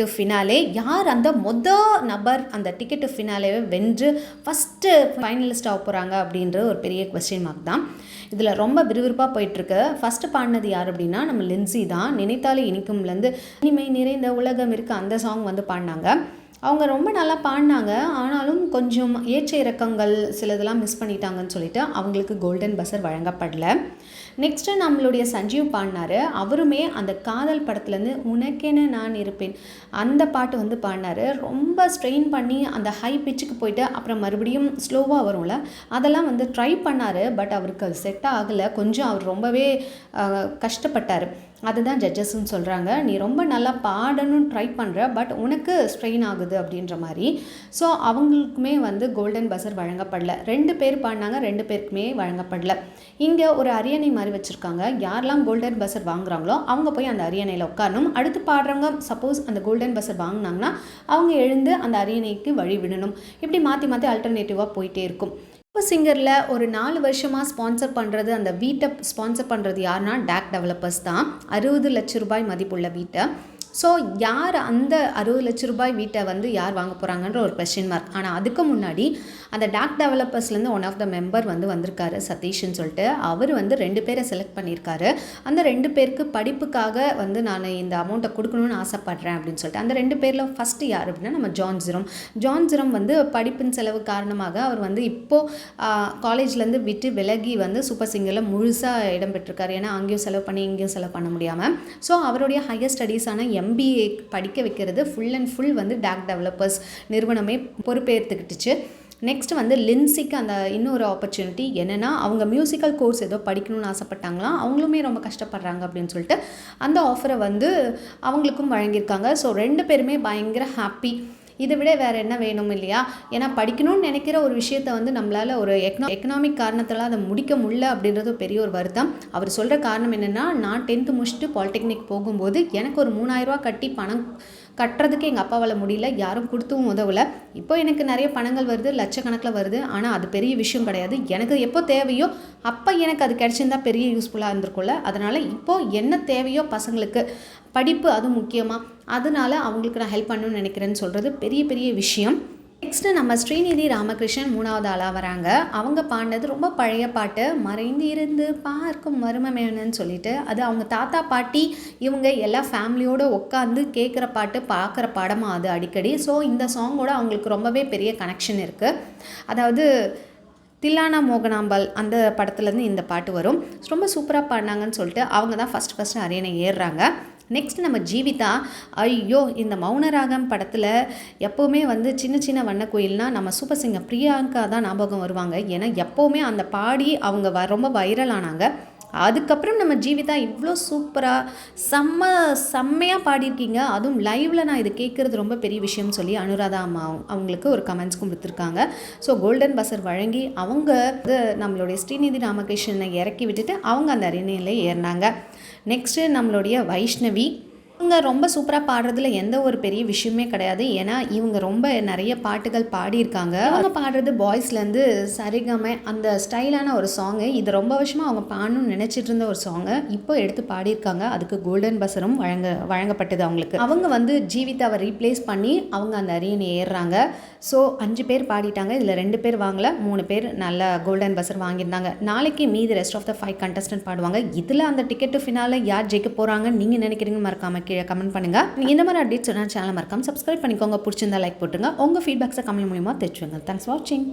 To finale யார் அந்த மொத நபர் அந்த டிக்கெட் டு ஃபினாலேவை வென்று ஃபஸ்ட்டு ஃபைனலிஸ்ட் ஆக போகிறாங்க அப்படின்ற ஒரு பெரிய கொஸ்டின் மார்க் தான். இதில் ரொம்ப விறுவிறுப்பாக போயிட்டுருக்கு. ஃபஸ்ட்டு பாடினது யார் அப்படின்னா நம்ம லின்சி தான். நினைத்தாலே இனிக்கும்லேருந்து இனிமை நிறைந்த உலகம் இருக்குது அந்த சாங் வந்து பாடினாங்க. அவங்க ரொம்ப நல்லா பாடினாங்க. ஆனாலும் கொஞ்சம் ஏற்ற இறக்கங்கள் சிலதெல்லாம் மிஸ் பண்ணிட்டாங்கன்னு சொல்லிட்டு அவங்களுக்கு கோல்டன் பஸ்ஸர் வழங்கப்படல. நெக்ஸ்ட்டு நம்மளுடைய சஞ்சீவ் பாடினாரு. அவருமே அந்த காதல் படத்துலேருந்து உனக்கென நான் இருப்பேன். அந்த பாட்டு வந்து பாடினாரு. ரொம்ப ஸ்ட்ரெயின் பண்ணி அந்த ஹை பிச்சுக்கு போயிட்டு அப்புறம் மறுபடியும் ஸ்லோவாக வரும்ல அதெல்லாம் வந்து ட்ரை பண்ணார். பட் அவருக்கு அது செட் ஆகலை. கொஞ்சம் அவர் ரொம்பவே கஷ்டப்பட்டார். அதுதான் ஜட்ஜஸ்ன்னு சொல்கிறாங்க நீ ரொம்ப நல்லா பாடணும்னு ட்ரை பண்ணுற பட் உனக்கு ஸ்ட்ரெயின் ஆகுது அப்படின்ற மாதிரி. ஸோ அவங்களுக்குமே வந்து கோல்டன் பசர் வழங்கப்படல. ரெண்டு பேர் பாடினாங்க ரெண்டு பேருக்குமே வழங்கப்படல. இங்கே ஒரு அரியணை மாதிரி வச்சுருக்காங்க. யாரெல்லாம் கோல்டன் பஸர் வாங்குறாங்களோ அவங்க போய் அந்த அரியணையில் உட்காரணும். அடுத்து பாடுறவங்க சப்போஸ் அந்த கோல்டன் பசர் வாங்கினாங்கன்னா அவங்க எழுந்து அந்த அரியணைக்கு வழி விடணும். இப்படி மாற்றி மாற்றி அல்டர்னேட்டிவாக போயிட்டே இருக்கும். இப்போ சிங்கரில் ஒரு நாலு வருஷமாக ஸ்பான்சர் பண்ணுறது அந்த வீட்டை ஸ்பான்சர் பண்ணுறது யாருன்னா டேக் டெவலப்பர்ஸ் தான். அறுபது லட்ச ரூபாய் மதிப்புள்ள வீட்டை. ஸோ யார் அந்த அறுபது லட்ச ரூபாய் வீட்டை வந்து யார் வாங்க போகிறாங்கன்ற ஒரு கொஸ்டின் மார்க் ஆனால் அதுக்கு முன்னாடி அந்த டாக் டெவலப்பர்ஸ்லேருந்து ஒன் ஆஃப் த மெம்பர் வந்து வந்திருக்காரு சதீஷ்னு சொல்லிட்டு. அவர் வந்து ரெண்டு பேரை செலக்ட் பண்ணியிருக்காரு. அந்த ரெண்டு பேருக்கு படிப்புக்காக வந்து நான் இந்த அமௌண்ட்டை கொடுக்கணும்னு ஆசைப்பட்றேன் அப்படின்னு சொல்லிட்டு. அந்த ரெண்டு பேரில் ஃபஸ்ட்டு யார் அப்படின்னா நம்ம ஜான் ஜிரம். ஜான் ஜிரம் வந்து படிப்பின் செலவு காரணமாக அவர் வந்து இப்போது காலேஜ்லேருந்து விட்டு விலகி வந்து சூப்பர் சிங்கரில் முழுசாக இடம் பெற்றிருக்காரு. ஏன்னா அங்கேயும் செலவு பண்ணி இங்கேயும் செலவு பண்ண முடியாமல் ஸோ அவருடைய ஹையர் ஸ்டடீஸான எம்பிஏ படிக்க வைக்கிறது ஃபுல் அண்ட் ஃபுல் வந்து டாக் டெவலப்பர்ஸ் நிறுவனமே பொறுப்பேற்றுக்கிட்டுச்சு நெக்ஸ்ட் வந்து லின்சிக்கு அந்த இன்னொரு ஆப்பர்ச்சுனிட்டி என்னென்னா அவங்க மியூசிக்கல் கோர்ஸ் ஏதோ படிக்கணும்னு ஆசைப்பட்டாங்களாம் அவங்களுமே ரொம்ப கஷ்டப்படுறாங்க அப்படின்னு சொல்லிட்டு அந்த ஆஃபரை வந்து அவங்களுக்கும் வழங்கியிருக்காங்க. ஸோ ரெண்டு பேருமே பயங்கர ஹாப்பி இதை விட வேறு என்ன வேணும் இல்லையா? ஏன்னா படிக்கணும்னு நினைக்கிற ஒரு விஷயத்த வந்து நம்மளால் ஒரு எக்கனா எக்கனாமிக் காரணத்தால் அதை முடிக்க முடியல அப்படின்றது பெரிய ஒரு வருத்தம். அவர் சொல்கிற காரணம் என்னென்னா நான் டென்த்து முடிச்சுட்டு பாலிடெக்னிக் போகும்போது எனக்கு ஒரு மூணாயிரரூவா கட்டி பணம் கட்டுறதுக்கு எங்கள் அப்பாவால் முடியல யாரும் கொடுத்தும் உதவலை. இப்போ எனக்கு நிறைய பணங்கள் வருது லட்சக்கணக்கில் வருது. ஆனால் அது பெரிய விஷயம் கிடையாது. எனக்கு எப்போ தேவையோ அப்போ எனக்கு அது கிடச்சிருந்தா பெரிய யூஸ்ஃபுல்லாக இருந்திருக்கும்ல. அதனால் இப்போது என்ன தேவையோ பசங்களுக்கு படிப்பு அது முக்கியமாக அதனால அவங்களுக்கு நான் ஹெல்ப் பண்ணணும்னு நினைக்கிறேன்னு சொல்கிறது பெரிய பெரிய விஷயம். நெக்ஸ்ட்டு நம்ம ஸ்ரீநிதி ராமகிருஷ்ணன் மூணாவது ஆளாக வராங்க. அவங்க பாடினது ரொம்ப பழைய பாட்டு. மறைந்து இருந்து பார்க்கும் மருமமேனன்னு சொல்லிட்டு அது அவங்க தாத்தா பாட்டி இவங்க எல்லா ஃபேமிலியோடு உட்காந்து கேட்குற பாட்டு பார்க்குற படமாக அது அடிக்கடி. ஸோ இந்த சாங்கோட அவங்களுக்கு ரொம்பவே பெரிய கனெக்ஷன் இருக்குது அதாவது தில்லானா மோகனாம்பாள் அந்த படத்துலேருந்து இந்த பாட்டு வரும். ரொம்ப சூப்பராக பாடினாங்கன்னு சொல்லிட்டு அவங்க தான் ஃபஸ்ட் ஃபஸ்ட்டு அரியணை ஏறுறாங்க. நெக்ஸ்ட் நம்ம ஜீவிதா ஐயோ இந்த மௌனராகம் படத்தில் எப்போவுமே வந்து சின்ன சின்ன வண்ணக்குயில்னால் நம்ம சூப்பர் சிங்கர் பிரியாங்கா தான் ஞாபகம் வருவாங்க. ஏன்னா எப்போவுமே அந்த பாடி அவங்க வ ரொம்ப வைரல் ஆனாங்க. அதுக்கப்புறம் நம்ம ஜீவிதா இவ்வளோ சூப்பராக செம்ம செம்மையாக பாடியிருக்கீங்க. அதுவும் லைவில் நான் இது கேட்குறது ரொம்ப பெரிய விஷயம்னு சொல்லி அனுராதா அம்மா அவங்க- அவங்களுக்கு ஒரு கமெண்ட்ஸ் கொடுத்துருக்காங்க. ஸோ கோல்டன் பஸ்ஸர் வழங்கி அவங்க நம்மளுடைய ஸ்ரீநிதி ராமகிருஷ்ணனை இறக்கி விட்டுட்டு அவங்க அந்த அரியணையில் ஏறினாங்க. நெக்ஸ்ட்டு நம்மளுடைய வைஷ்ணவி இவங்க ரொம்ப சூப்பராக பாடுறதுல எந்த ஒரு பெரிய விஷயமே கிடையாது. ஏன்னா இவங்க ரொம்ப நிறைய பாட்டுகள் பாடியிருக்காங்க. அவங்க பாடுறது பாய்ஸ்லேருந்து சரிகம அந்த ஸ்டைலான ஒரு சாங்கு. இது ரொம்ப வருஷமாக அவங்க பாடணும்னு நினச்சிட்டு இருந்த ஒரு சாங்கை. இப்போ எடுத்து பாடியிருக்காங்க. அதுக்கு கோல்டன் பஸரும் வழங்க வழங்கப்பட்டது அவங்களுக்கு. அவங்க வந்து ஜீவிதாவை ரீப்ளேஸ் பண்ணி அவங்க அந்த அரியணை ஏறுறாங்க. ஸோ அஞ்சு பேர் பாடிட்டாங்க. இதில் ரெண்டு பேர் வாங்கல. மூணு பேர் நல்ல கோல்டன் பஸ்ஸர் வாங்கியிருந்தாங்க. நாளைக்கு மீதி rest of the five contestant பாடுவாங்க. இதில் அந்த டிக்கெட்டு ஃபினால யார் ஜெயிக்க போகிறாங்கன்னு நீங்கள் நினைக்கிறீங்கன்னு மறக்காம கீழே கமெண்ட் பண்ணுங்கள் நீங்கள் இந்த மாதிரி அப்டேட்ஸ் சொன்னால் சேனல் மறக்காமல் சப்ஸ்கிரைப் பண்ணிக்கோங்க. பிடிச்சிருந்தா லைக் போட்டுருங்க. உங்கள் ஃபீட்பேக்ஸை கமெண்ட் மூலியமாக தெரிச்சுங்க தேங்க்ஸ் வாட்சிங்